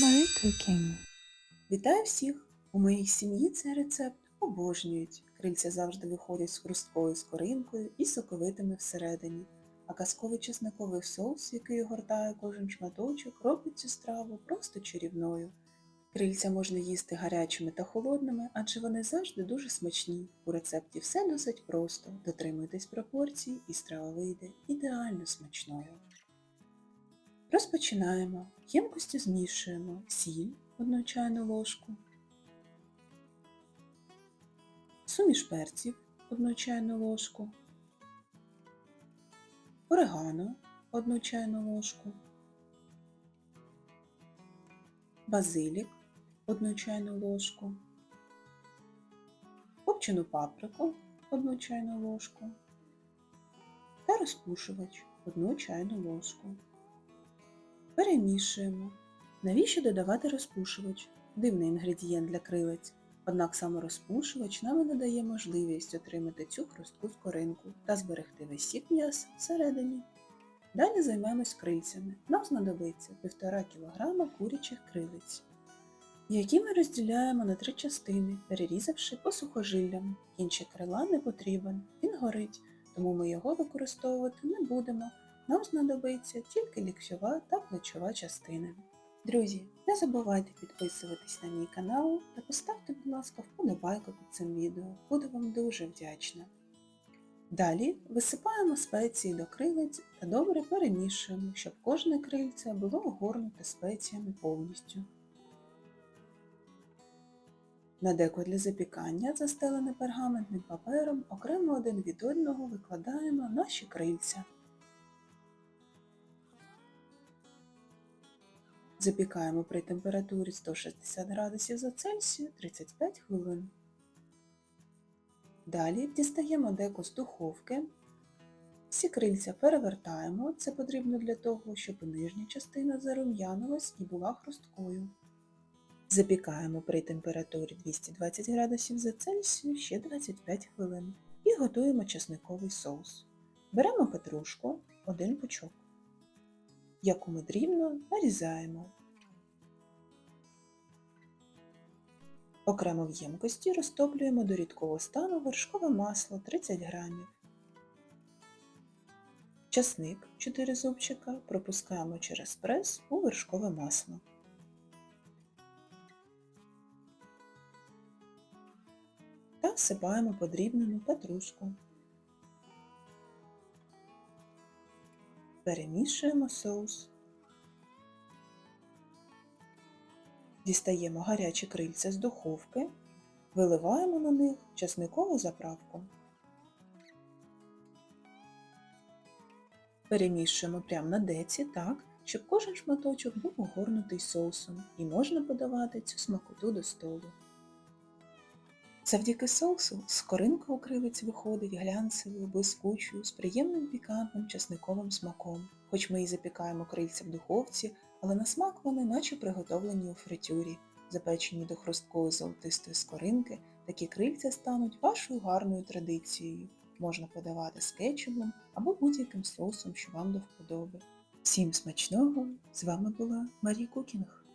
Marie Cooking. Вітаю всіх! У моїй сім'ї цей рецепт обожнюють. Крильця завжди виходять з хрусткою скоринкою і соковитими всередині. А казковий чесниковий соус, який огортає кожен шматочок, робить цю страву просто чарівною. Крильця можна їсти гарячими та холодними, адже вони завжди дуже смачні. У рецепті все досить просто. Дотримуйтесь пропорцій і страва вийде ідеально смачною. Розпочинаємо. В ємкості змішуємо. Сіль 1 чайну ложку, суміш перців 1 чайну ложку, орегано 1 чайну ложку, базилік 1 чайну ложку, копчену паприку 1 чайну ложку. Та розпушувач 1 чайну ложку. Перемішуємо. Навіщо додавати розпушувач? Дивний інгредієнт для крилець. Однак саме розпушувач нам надає можливість отримати цю хрустку скоринку та зберегти весь сік м'яса всередині. Далі займемось крильцями. Нам знадобиться 1,5 кг курячих крилиць, які ми розділяємо на три частини, перерізавши по сухожиллям. Кінчик крила не потрібен, він горить, тому ми його використовувати не будемо. Нам знадобиться тільки ліктьова та плечова частини. Друзі, не забувайте підписуватись на мій канал та поставте, будь ласка, вподобайку під цим відео. Буду вам дуже вдячна. Далі висипаємо спеції до крилиць та добре перемішуємо, щоб кожне крильце було огорнуте спеціями повністю. На деко для запікання, застелене пергаментним папером, окремо один від одного викладаємо наші крильця. Запікаємо при температурі 160 градусів за Цельсію 35 хвилин. Далі дістаємо деко з духовки. Всі крильця перевертаємо, це потрібно для того, щоб нижня частина зарум'янилась і була хрусткою. Запікаємо при температурі 220 градусів за Цельсію ще 25 хвилин і готуємо чесниковий соус. Беремо петрушку, один пучок яку ми дрібно нарізаємо. Окремо в ємкості розтоплюємо до рідкого стану вершкове масло 30 грамів. Часник 4 зубчика пропускаємо через прес у вершкове масло. Та всипаємо подрібнену петрушку. Перемішуємо соус. Дістаємо гарячі крильця з духовки, виливаємо на них часникову заправку. Перемішуємо прямо на деці так, щоб кожен шматочок був огорнутий соусом і можна подавати цю смакоту до столу. Завдяки соусу скоринка у кривиць виходить глянцевою, блискучою, з приємним пікантним часниковим смаком. Хоч ми і запікаємо крильця в духовці, але на смак вони наче приготовлені у фритюрі. Запечені до хрусткої золотистої скоринки, такі крильця стануть вашою гарною традицією. Можна подавати з кетчупом або будь-яким соусом, що вам до вподоби. Всім смачного! З вами була Марія Кукінг.